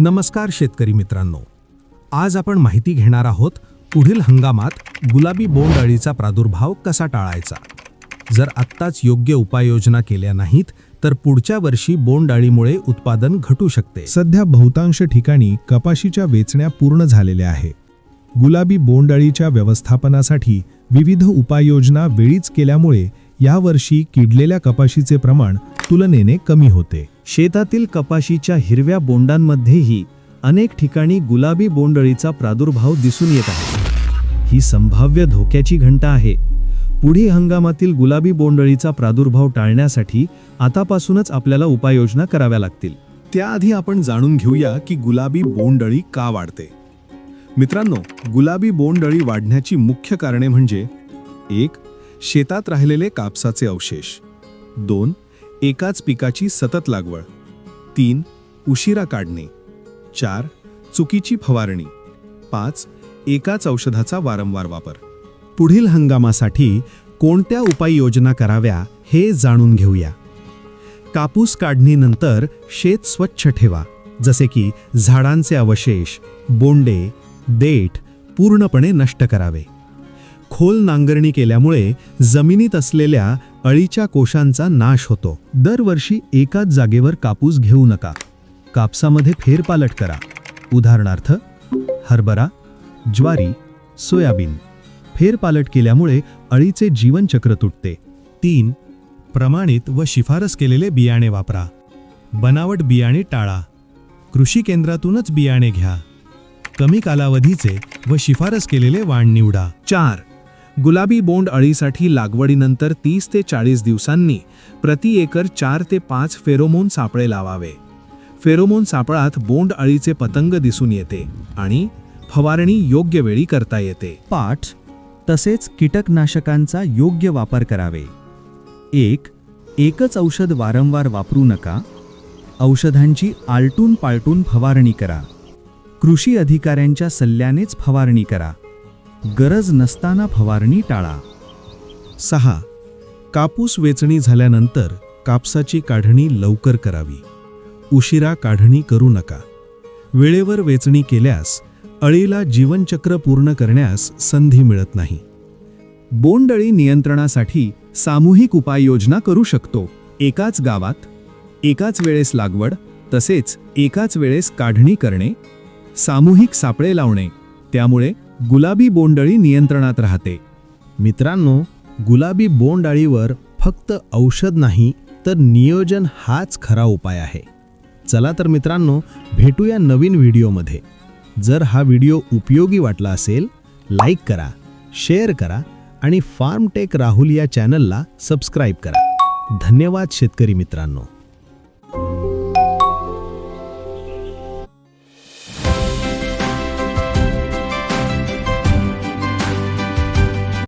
नमस्कार शेतकरी मित्रांनो. आज आपण माहिती घेणार आहोत पुढील हंगामात गुलाबी बोंडअळीचा प्रादुर्भाव कसा टाळायचा? जर आत्ताच योग्य उपाययोजना केल्या नाहीत तर पुढच्या वर्षी बोंडअळीमुळे उत्पादन घटू शकते. सध्या बहुतांश ठिकाणी कपाशीच्या वेचण्या पूर्ण झालेल्या आहे. गुलाबी बोंडअळीच्या व्यवस्थापनासाठी विविध उपाययोजना वेळीच केल्यामुळे यावर्षी किडलेल्या कपाशीचे प्रमाण तुलनेने कमी होते. शेतातील कपाशीच्या हिरव्या बोंडांमध्येही अनेक ठिकाणी गुलाबी बोंडळीचा प्रादुर्भाव दिसून येत आहे. ही संभाव्य धोक्याची घंटा आहे. पुढील हंगामातील गुलाबी बोंडळीचा प्रादुर्भाव टाळण्यासाठी आतापासूनच आपल्याला उपाययोजना कराव्या लागतील. त्याआधी आपण जाणून घेऊया की गुलाबी बोंडळी का वाढते. मित्रांनो गुलाबी बोंडअळी वाढण्याची मुख्य कारणे म्हणजे एक शेतात राहिलेले कापसाचे अवशेष. दोन एकाच पिकाची सतत लागवड. तीन उशिरा काढणे. चार चुकीची फवारणी. पाच एकाच औषधाचा वारंवार वापर. पुढील हंगामासाठी कोणत्या उपाययोजना कराव्या हे जाणून घेऊया. कापूस काढणीनंतर शेत स्वच्छ ठेवा जसे की झाडांचे अवशेष बोंडे देठ पूर्णपणे नष्ट करावे. खोल नांगरणी केल्यामुळे जमिनीत असलेल्या अळीच्या कोशांचा नाश होतो. दरवर्षी एकाच जागेवर कापूस घेऊ नका. कापसामध्ये फेरपालट करा. उदाहरणार्थ हरभरा ज्वारी सोयाबीन. फेरपालट केल्यामुळे अळीचे जीवनचक्र तुटते. तीन प्रमाणित व शिफारस केलेले बियाणे वापरा. बनावट बियाणे टाळा. कृषी केंद्रातूनच बियाणे घ्या. कमी कालावधीचे व शिफारस केलेले वाण निवडा. चार गुलाबी बोंड अळीसाठी लागवडीनंतर तीस ते चाळीस दिवसांनी प्रति एकर चार ते पाच फेरोमोन सापळे लावावे. फेरोमोन सापळात बोंड अळीचे पतंग दिसून येते आणि फवारणी योग्य वेळी करता येते. पाठ तसेच कीटकनाशकांचा योग्य वापर करावे. एक एकच औषध वारंवार वापरू नका. औषधांची आलटून पालटून फवारणी करा. कृषी अधिकाऱ्यांच्या सल्ल्यानेच फवारणी करा. गरज नसताना फवारणी टाळा. सहा. कापूस वेचणी झाल्यानंतर कापसाची काढणी लवकर करावी. उशिरा काढणी करू नका. वेळेवर वेचणी केल्यास अळीला जीवनचक्र पूर्ण करण्यास संधी मिळत नाही. बोंडअळी नियंत्रणासाठी सामूहिक उपाययोजना करू शकतो. एकाच गावात एकाच वेळेस लागवड तसेच एकाच वेळेस काढणी करणे सामूहिक सापळे लावणे त्यामुळे गुलाबी बोंडअळी नियंत्रणात राहते. मित्रांनो गुलाबी बोंडअळीवर फक्त औषध नाही तर नियोजन हाच खरा उपाय आहे. चला तर मित्रांनो भेटूया नवीन व्हिडिओमध्ये. जर हा व्हिडिओ उपयोगी वाटला असेल लाईक करा शेअर करा आणि फार्मटेक राहुल या चॅनलला सबस्क्राईब करा. धन्यवाद शेतकरी मित्रांनो.